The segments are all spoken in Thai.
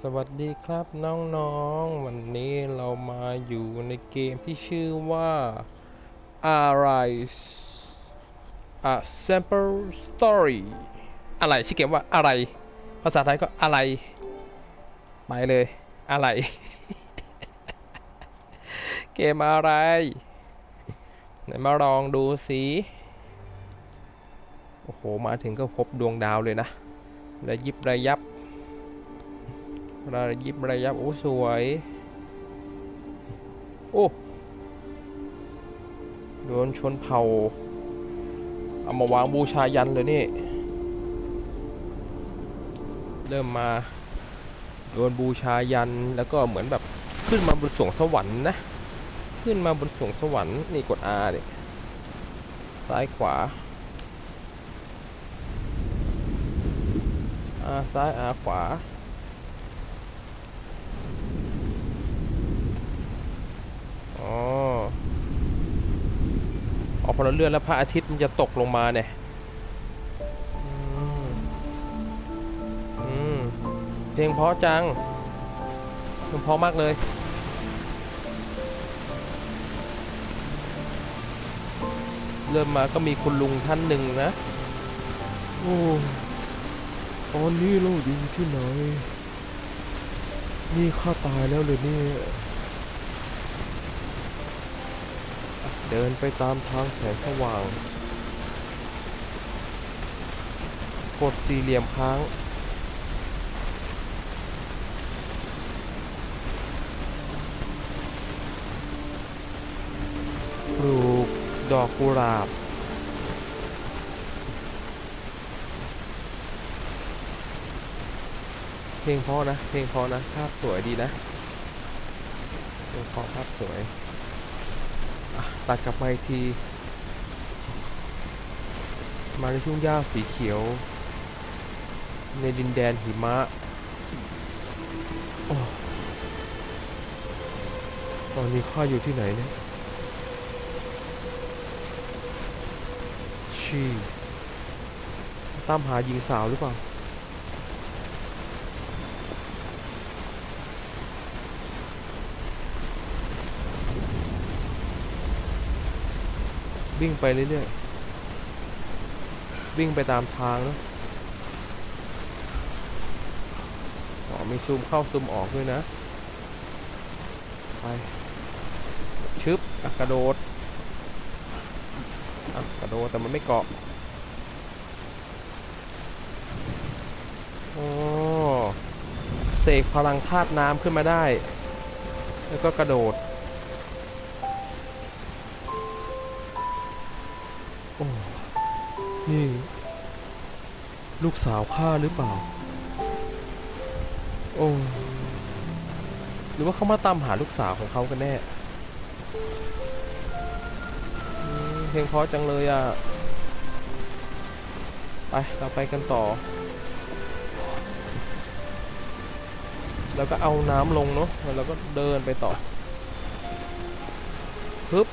สวัสดีครับน้องๆ วันนี้เรามาอยู่ในเกมที่ชื่อว่า Arise A Simple Story อะไรชื่อเกมว่าอะไร ภาษาไทยก็อะไรไปเลยอะไร เกมอะไรไหนมาลองดูสิโอ้โห มาถึงก็พบดวงดาวเลยนะระยิบระยับ ระยิบระยับโอ้สวย โอ้โดนชนเผ่าเอามาวางบูชายันเลยนี่ เริ่มมาโดนบูชายันแล้วก็เหมือนแบบขึ้นมาบนสวงสวรรค์นะ ขึ้นมาบนสวงสวรรค์นี่กด R เนี่ยซ้ายขวา R ซ้าย R ขวา อ๋อออก พอเราเลื่อนแล้วพระอาทิตย์มันจะตกลงมาเนี่ยอืมอืมเพลงเพราะจังเพลงเพราะมากเลย เริ่มมาก็มีคุณลุงท่านหนึ่งนะ โอ้ตอนนี้เราอยู่ที่ไหน นี่ข้าตายแล้วเลยเนี่ย เดินไปตามทางแสงสว่าง กดสี่เหลี่ยมค้าง ปลูกดอกกุหลาบ เพลงเพราะนะ เพลงเพราะนะ ภาพสวยดีนะ เพลงเพราะภาพสวย ตัดกลับมาอีกที มาในทุ่งหญ้าสีเขียว ในดินแดนหิมะอตอนนี้ข้าอยู่ที่ไหนเนี่ย ชี ตามหาหญิงสาวหรือเปล่า วิ่งไปเรื่อยๆ วิ่งไปตามทางเนะอ๋อมีซูมเข้าซูมออกด้วยนะ ไป ชึบอะกระโดดอะกระโดดแต่มันไม่เกาะโอ้เสกพลังธาตุน้ำขึ้นมาได้ แล้วก็กระโดด นี่ ลูกสาวข้าหรือเปล่า โอ้ หรือว่าเขามาตามหาลูกสาวของเขากันแน่ เพลงเพราะจังเลยอะ ไป เราไปกันต่อ แล้วก็เอาน้ำลงเนาะแล้วก็เดินไปต่อฮึบ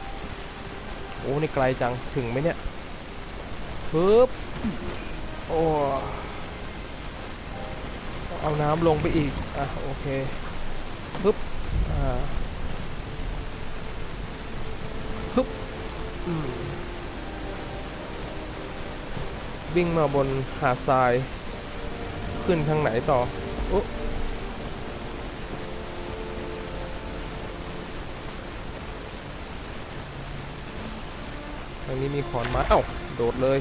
โอ้ นี่ไกลจัง ถึงไหมเนี่ย ปึ๊บโอ้เอาน้ำลงไปอีก อะ โอเคปึ๊บอ่าปึ๊บอืมวิ่งมาบนหาดทราย ขึ้นทางไหนต่อโอ้ทางนี้มีขอนไม้เอ้า โดดเลย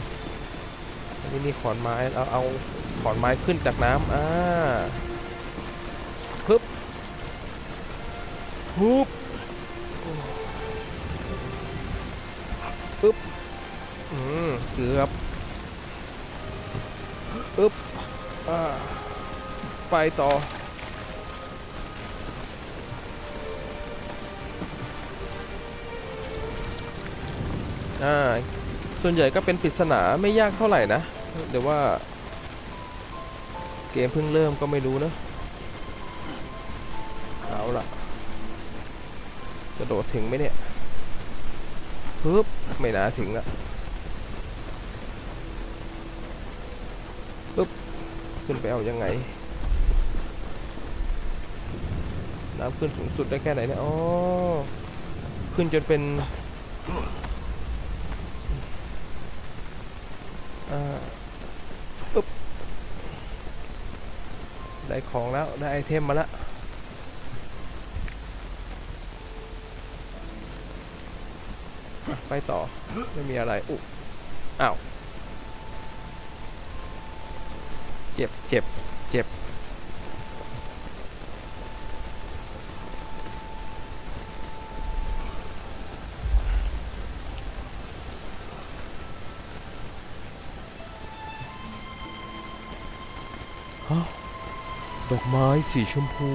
อันนี้มีขอนไม้เอาเอาขอนไม้ขึ้นจากน้ำอ่าฮึบฮึบปึ๊บอืมเกือบปึ๊บอ่าไปต่ออ่า ส่วนใหญ่ก็เป็นปริศนาไม่ยากเท่าไหร่นะเดี๋ยวว่า เกมเพิ่งเริ่มก็ไม่รู้นะเอาล่ะจะโดดถึงไหมเนี่ยปึ๊บไม่น่าถึงละปึ๊บขึ้นไปเอายังไง น้ำขึ้นสูงสุดได้แค่ไหนเนี่ยอ๋อขึ้นจนเป็น ปึ๊บได้ของแล้ว ได้ไอเทมมาแล้วอะไปต่อ ไม่มีอะไรอุ๊อ้าว เจ็บเจ็บเจ็บ ฮะดอกไม้สีชมพู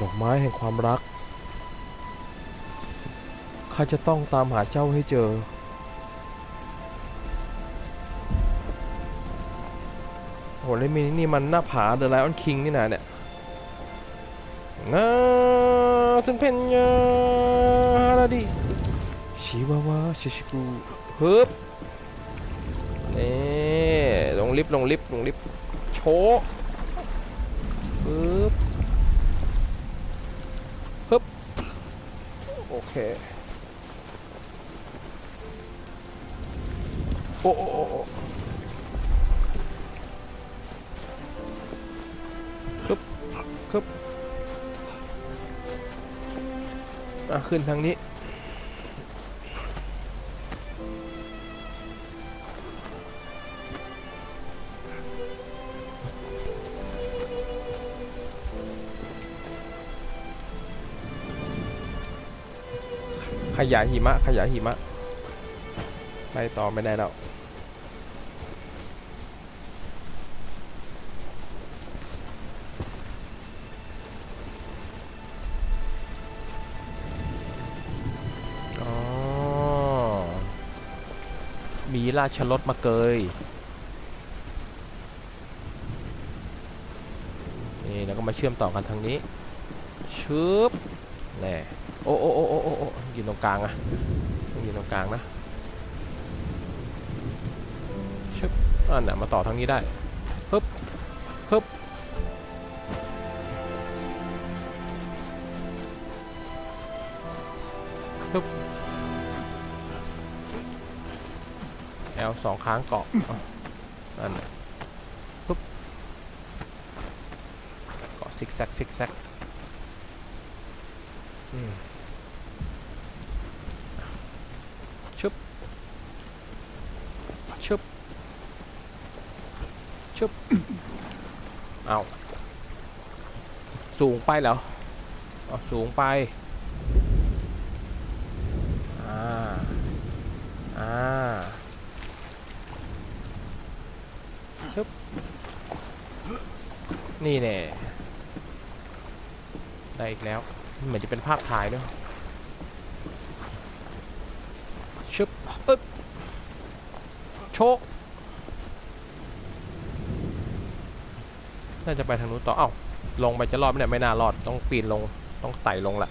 ดอกไม้แห่งความรัก ข้าจะต้องตามหาเจ้าให้เจอ โหแล้วมีนี่มันหน้าผาเดอะไลออนคิงนี่นะเนี่ยงาซึ่งเพนยาฮาราดิชิวาวาชิชิกุฮึบ ลิฟต์ลงลิฟต์ลงลิฟต์โชะฮึบฮึบโอเคโอ้โอ้โอ้โอ้คึบคึบอะขึ้นทางนี้ ยายหิมะ ขยายหิมะไปต่อไม่ได้แล้วอ๋อมีราชรถมาเกย นี่แล้วก็มาเชื่อมต่อกันทางนี้ชึบแน่โอ้โอ้โอ้โอ้โอ้ ยืนตรงกลางอะต้องยืนตรงกลางนะชึบอ่าน่ะมาต่อทางนี้ได้ฮึบฮึบฮึบแอลสองค้างเกาะอะนั่นน่ะฮึบเกาะซิกแซกซิกแซกอืมชึบ ชึบชึบเอาสูงไปเหรออสูงไป อ่า อ่าชึบนี่แน่ได้อีกแล้ว เหมือนจะเป็นภาพถ่ายด้วยชึบอึ๊บ ชกน่าจะไปทางนู้นต่อ เอ้า ลงไปจะรอดไหมเนี่ย ไม่น่ารอด ต้องปีนลง ต้องไต่ลงแหละ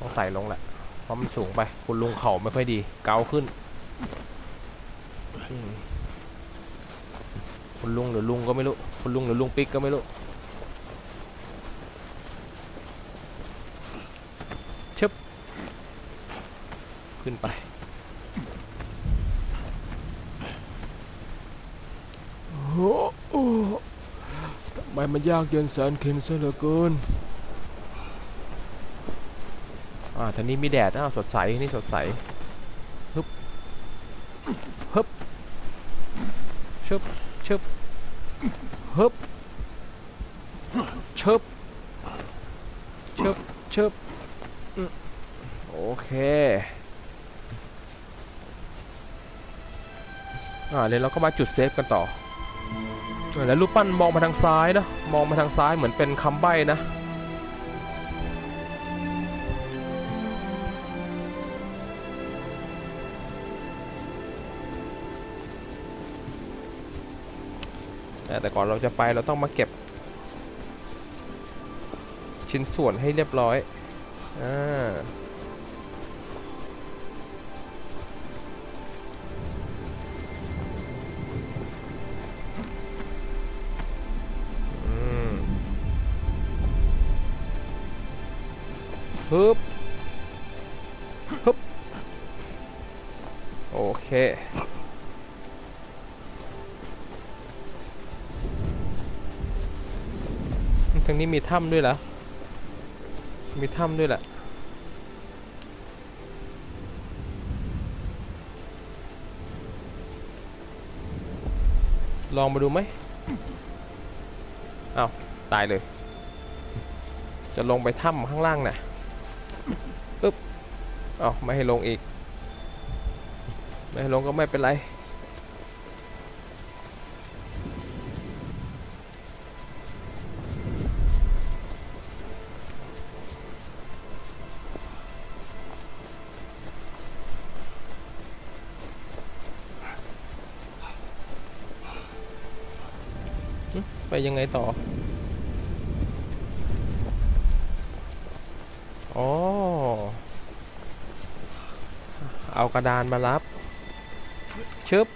ต้องไต่ลงแหละ เพราะมันสูงไป คุณลุงเข่าไม่ค่อยดี เกาขึ้น คุณลุงหรือลุงก็ไม่รู้ คุณลุงหรือลุงปิ๊กก็ไม่รู้ชึบขึ้นไป โอ้โอ้ ทำไมมันยากเย็นแสนเข็นซะเหลือเกิน อ่าทีนี้มีแดดอ้าวสดใส นี่สดใส ฮึบ ฮึบ ชึบ ชึบ ฮึบ ชึบ ชึบ ชึบ โอเคอ่าเดี๋ยเราก็มาจุดเซฟกันต่อ แล้วรูปปั้นมองมาทางซ้ายนะ มองมาทางซ้ายเหมือนเป็นคำใบ้นะแต่ก่อนเราจะไปเราต้องมาเก็บ ชิ้นส่วนให้เรียบร้อย อ่า ฮึบฮึบโอเคทางนี้มีถ้ำด้วยเหรอ มีถ้ำด้วยแหละลองมาดูไหมอ้าว ตายเลย จะลงไปถ้ำข้างล่างน่ะ อึ๊บอ้าไม่ให้ลงอีก ไม่ให้ลงก็ไม่เป็นไร ไปยังไงต่อ อ๋อ เอากระดานมารับ ชึบ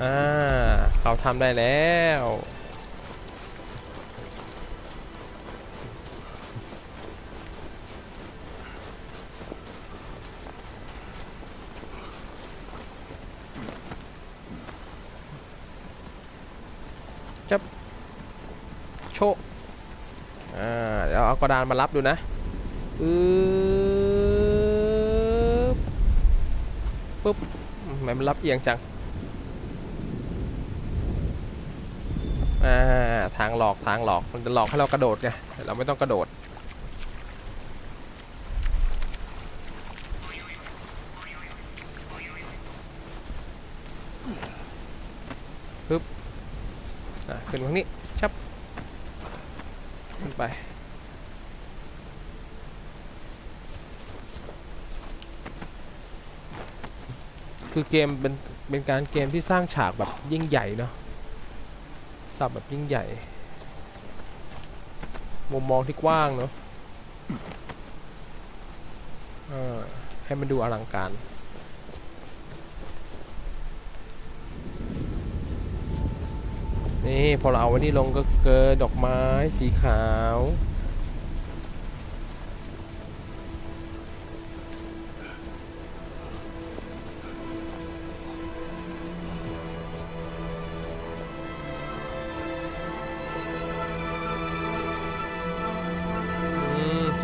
อ่า เขาทำได้แล้วจับโชะอ่า เดี๋ยวเอากระดานมารับดูนะอืบปุ๊บทำไมมันรับเอียงจัง อ่า ทางหลอกทางหลอก มันจะหลอกให้เรากระโดดไงแต่เราไม่ต้องกระโดด ปึ๊บ อะขึ้นตรงนี้ชับ ขึ้นไป คือเกมเป็นเป็นการเกมที่สร้างฉากแบบยิ่งใหญ่เนาะสับแบบยิ่งใหญ่ มุมมองที่กว้างเนาะเออให้มันดูอลังการนี่พอเราเอาวันนี้ลงก็เกิดดอกไม้สีขาว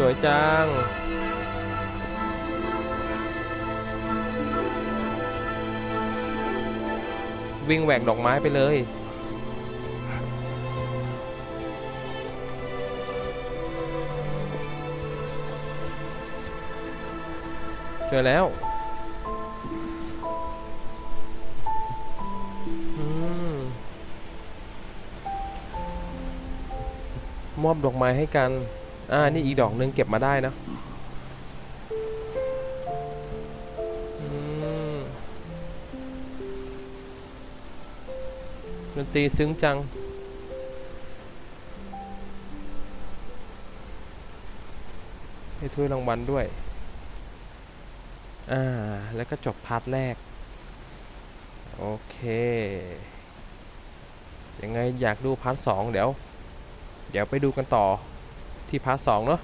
วยจัง วิ่งแหวกดอกไม้ไปเลยเจอแล้วมอบดอกไม้ให้กัน อ่า นี่อีกดอกหนึงเก็บมาได้นะดนตรีซึ้งจัง ให้ถ้วยรางวัลด้วย อ่า แล้วก็จบพาร์ทแรก โอเค ยังไงอยากดูพาร์ทสองเดี๋ยว เดี๋ยวไปดูกันต่อ ที่พาร์ทสองเนาะ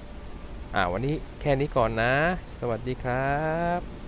อ่าวันนี้แค่นี้ก่อนนะ สวัสดีครับ